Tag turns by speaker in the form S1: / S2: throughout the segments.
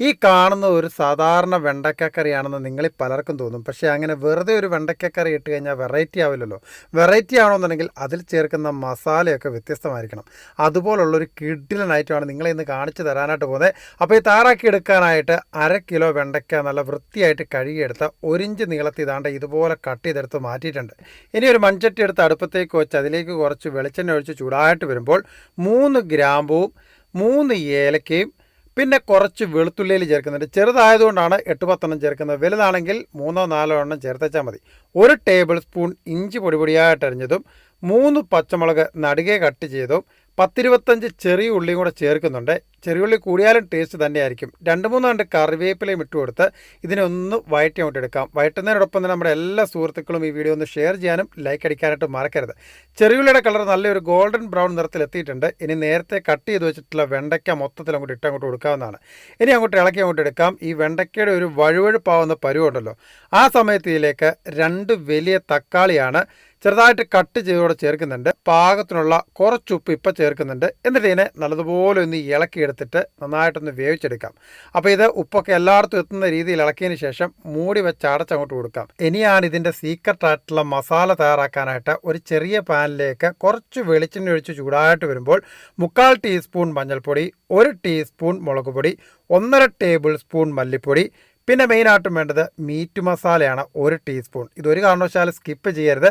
S1: ഈ കാണുന്ന ഒരു സാധാരണ വെണ്ടക്കക്കറിയാണെന്ന് നിങ്ങളിൽ പലർക്കും തോന്നും. പക്ഷേ അങ്ങനെ വെറുതെ ഒരു വെണ്ടക്കക്കറി ഇട്ട് കഴിഞ്ഞാൽ വെറൈറ്റി ആവില്ലല്ലോ. വെറൈറ്റി ആവണമെന്നുണ്ടെങ്കിൽ അതിൽ ചേർക്കുന്ന മസാലയൊക്കെ വ്യത്യസ്തമായിരിക്കണം. അതുപോലുള്ളൊരു കിഡിലൻ ആയിട്ടുമാണ് നിങ്ങളെ ഇന്ന് കാണിച്ചു തരാനായിട്ട് പോകുന്നത്. അപ്പോൾ ഈ താറാക്കി എടുക്കാനായിട്ട് അര കിലോ വെണ്ടയ്ക്ക നല്ല വൃത്തിയായിട്ട് കഴുകിയെടുത്ത് ഒരിഞ്ച് നീളത്തിൽ ഇതാണ്ട് ഇതുപോലെ കട്ട് ചെയ്തെടുത്ത് മാറ്റിയിട്ടുണ്ട്. ഇനി ഒരു മൺചട്ടി എടുത്ത് അടുപ്പത്തേക്ക് വെച്ച് അതിലേക്ക് കുറച്ച് വെളിച്ചെണ്ണ ഒഴിച്ച് ചൂടായിട്ട് വരുമ്പോൾ മൂന്ന് ഗ്രാമ്പൂവും മൂന്ന് ഏലക്കയും പിന്നെ കുറച്ച് വെളുത്തുള്ളിയിൽ ചേർക്കുന്നുണ്ട്. ചെറുതായതുകൊണ്ടാണ് എട്ട് പത്തെണ്ണം ചേർക്കുന്നത്. വലുതാണെങ്കിൽ മൂന്നോ നാലോ എണ്ണം ചേർത്തച്ചാൽ മതി. ഒരു ടേബിൾ സ്പൂൺ ഇഞ്ചി പൊടിപൊടിയായിട്ട് അരിഞ്ഞതും മൂന്ന് പച്ചമുളക് നടുകെ കട്ട് ചെയ്തും പത്തിരുപത്തഞ്ച് ചെറിയ ഉള്ളിയും കൂടെ ചേർക്കുന്നുണ്ട്. ചെറിയ ഉള്ളി കൂടിയാലും ടേസ്റ്റ് തന്നെയായിരിക്കും. രണ്ട് മൂന്ന് കണ്ട് കറിവേപ്പിലയും ഇട്ട് കൊടുത്ത് ഇതിനെ ഒന്ന് വയറ്റി അങ്ങോട്ട് എടുക്കാം. വയറ്റുന്നതിനോടൊപ്പം തന്നെ നമ്മുടെ എല്ലാ സുഹൃത്തുക്കളും ഈ വീഡിയോ ഒന്ന് ഷെയർ ചെയ്യാനും ലൈക്ക് അടിക്കാനായിട്ട് മറക്കരുത്. ചെറിയുള്ളിയുടെ കളർ നല്ലൊരു ഗോൾഡൻ ബ്രൗൺ നിറത്തിൽ എത്തിയിട്ടുണ്ട്. ഇനി നേരത്തെ കട്ട് ചെയ്ത് വെച്ചിട്ടുള്ള വെണ്ടയ്ക്ക മൊത്തത്തിൽ അങ്ങോട്ട് ഇട്ട് അങ്ങോട്ട് കൊടുക്കാവുന്നതാണ്. ഇനി അങ്ങോട്ട് ഇളക്കി അങ്ങോട്ട് എടുക്കാം. ഈ വെണ്ടയ്ക്കയുടെ ഒരു വഴുവഴുപ്പാവുന്ന പരുവുണ്ടല്ലോ. ആ സമയത്ത് ഇതിലേക്ക് രണ്ട് വലിയ തക്കാളിയാണ് ചെറുതായിട്ട് കട്ട് ചെയ്തോടെ ചേർക്കുന്നുണ്ട്. പാകത്തിനുള്ള കുറച്ചുപ്പ് ഇപ്പം ചേർക്കുന്നുണ്ട്. എന്നിട്ട് ഇതിനെ നല്ലതുപോലെ ഒന്ന് ഇളക്കിയെടുത്തിട്ട് നന്നായിട്ടൊന്ന് വേവിച്ചെടുക്കാം. അപ്പോൾ ഇത് ഉപ്പൊക്കെ എല്ലായിടത്തും എത്തുന്ന രീതിയിൽ ഇളക്കിയതിന് ശേഷം മൂടി വെച്ച് അടച്ചങ്ങോട്ട് കൊടുക്കാം. ഇനിയാണ് ഇതിന്റെ സീക്രട്ടായിട്ടുള്ള മസാല തയ്യാറാക്കാനായിട്ട് ഒരു ചെറിയ പാനിലേക്ക് കുറച്ച് വെളിച്ചെണ്ണ ഒഴിച്ച് ചൂടായിട്ട് വരുമ്പോൾ മുക്കാൽ ടീസ്പൂൺ മഞ്ഞൾപ്പൊടി ഒരു ടീസ്പൂൺ മുളക് പൊടി ഒന്നര ടേബിൾ സ്പൂൺ മല്ലിപ്പൊടി. പിന്നെ മെയിനായിട്ടും വേണ്ടത് മീറ്റ് മസാലയാണ് ഒരു ടീസ്പൂൺ ഇതൊരു കാരണവശാലും സ്കിപ്പ് ചെയ്യരുത്.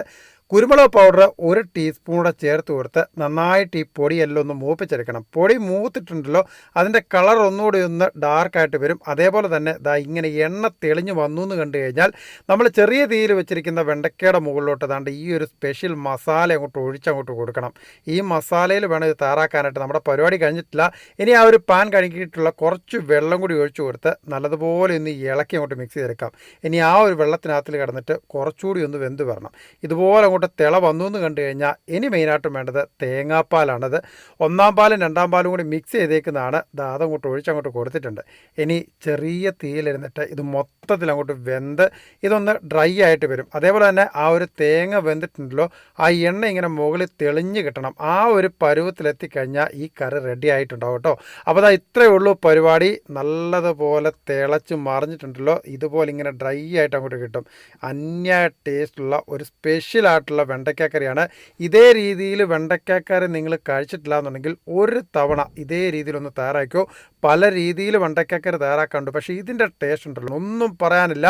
S1: കുരുമുളക് പൗഡർ ഒരു ടീസ്പൂൺ കൂടെ ചേർത്ത് കൊടുത്ത് നന്നായിട്ട് ഈ പൊടിയെല്ലാം ഒന്ന് മൂപ്പിച്ചെടുക്കണം. പൊടി മൂത്തിട്ടുണ്ടല്ലോ അതിന്റെ കളർ ഒന്നുകൂടി ഒന്ന് ഡാർക്കായിട്ട് വരും. അതേപോലെ തന്നെ ദാ ഇങ്ങനെ എണ്ണ തെളിഞ്ഞു വന്നു എന്ന് കണ്ടു കഴിഞ്ഞാൽ നമ്മൾ ചെറിയ തീയിൽ വെച്ചിരിക്കുന്ന വെണ്ടക്കയുടെ മുകളിലോട്ട് താണ്ട് ഈ ഒരു സ്പെഷ്യൽ മസാല അങ്ങോട്ട് ഒഴിച്ചങ്ങോട്ട് കൊടുക്കണം. ഈ മസാലയിൽ വേണം ഇത് തയ്യാറാക്കാനായിട്ട്. നമ്മുടെ പരിപാടി കഴിഞ്ഞിട്ടില്ല. ഇനി ആ ഒരു പാൻ കഴുകിയിട്ടുള്ള കുറച്ച് വെള്ളം കൂടി ഒഴിച്ചു കൊടുത്ത് നല്ലതുപോലെ ഒന്ന് ഇളക്കി അങ്ങോട്ട് മിക്സ് ചെയ്തെടുക്കാം. ഇനി ആ ഒരു വെള്ളത്തിനകത്തിൽ കിടന്നിട്ട് കുറച്ചുകൂടി ഒന്ന് വെന്ത് വരണം. ഇതുപോലെ അങ്ങോട്ട് തിള വന്നു എന്ന് കണ്ടു കഴിഞ്ഞാൽ ഇനി മെയിനായിട്ടും വേണ്ടത് തേങ്ങാപ്പാലാണത്. ഒന്നാം പാലും രണ്ടാം പാലും കൂടി മിക്സ് ചെയ്തേക്കുന്നതാണ്. ദാ ഒഴിച്ച് ഒഴിച്ചങ്ങോട്ട് കൊടുത്തിട്ടുണ്ട്. ഇനി ചെറിയ തീയിലിരുന്നിട്ട് ഇത് മൊത്തത്തിൽ അങ്ങോട്ട് വെന്ത് ഇതൊന്ന് ഡ്രൈ ആയിട്ട് വരും. അതേപോലെ തന്നെ ആ ഒരു തേങ്ങ വെന്തിട്ടുണ്ടല്ലോ ആ എണ്ണ ഇങ്ങനെ മുകളിൽ തെളിഞ്ഞ് കിട്ടണം. ആ ഒരു പരുവത്തിലെത്തിക്കഴിഞ്ഞാൽ ഈ കറി റെഡി ആയിട്ടുണ്ടാവും കേട്ടോ. അപ്പോൾ അതാ ഇത്രയേ ഉള്ളൂ പരിപാടി. നല്ലതുപോലെ തിളച്ച് മറിഞ്ഞിട്ടുണ്ടല്ലോ. ഇതുപോലെ ഇങ്ങനെ ഡ്രൈ ആയിട്ട് അങ്ങോട്ട് കിട്ടും. അന്യ ടേസ്റ്റുള്ള ഒരു സ്പെഷ്യൽ ആയിട്ടുള്ള വെണ്ടയ്ക്കാക്കറിയാണ്. ഇതേ രീതിയിൽ വെണ്ടയ്ക്കാക്കറി നിങ്ങൾ കഴിച്ചിട്ടില്ല എന്നുണ്ടെങ്കിൽ ഒരു തവണ ഇതേ രീതിയിലൊന്ന് തയ്യാറാക്കിയോ പല രീതിയിൽ വെണ്ടയ്ക്കാക്കറി തയ്യാറാക്കാറുണ്ട്. പക്ഷേ ഇതിന്റെ ടേസ്റ്റ് ഉണ്ടല്ലോ. ഒന്നും പറയാനില്ല.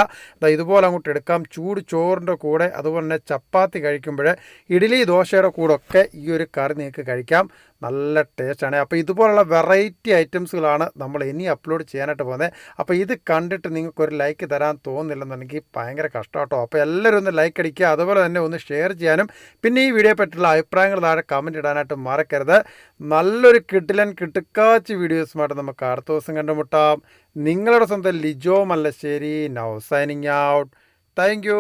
S1: ഇതുപോലെ അങ്ങോട്ട് എടുക്കാം. ചൂട് ചോറിന്റെ കൂടെ അതുപോലെ തന്നെ ചപ്പാത്തി കഴിക്കുമ്പോൾ ഇഡ്ഡലി ദോശയുടെ കൂടെ ഒക്കെ ഈ ഒരു കറി നിങ്ങൾക്ക് കഴിക്കാം. നല്ല ടേസ്റ്റാണ്. അപ്പോൾ ഇതുപോലുള്ള വെറൈറ്റി ഐറ്റംസുകളാണ് നമ്മൾ ഇനി അപ്ലോഡ് ചെയ്യാനായിട്ട് പോകുന്നത്. അപ്പോൾ ഇത് കണ്ടിട്ട് നിങ്ങൾക്ക് ഒരു ലൈക്ക് തരാൻ തോന്നുന്നില്ലെന്നുണ്ടെങ്കിൽ ഭയങ്കര കഷ്ടമാട്ടോ. അപ്പോൾ എല്ലാവരും ഒന്ന് ലൈക്ക് അടിക്കുക. അതുപോലെ തന്നെ ഒന്ന് ചെയ്യാനും പിന്നെ ഈ വീഡിയോ പറ്റിയുള്ള അഭിപ്രായങ്ങൾ താഴെ കമന്റ് ഇടാനായിട്ട് മറക്കരുത്. നല്ലൊരു കിട്ടിലൻ കിട്ടുക്കാച്ച് വീഡിയോസുമായിട്ട് നമുക്ക് അടുത്ത ദിവസം കണ്ടുമുട്ടാം. നിങ്ങളുടെ സ്വന്തം Lijo Mallassery. Now signing out thank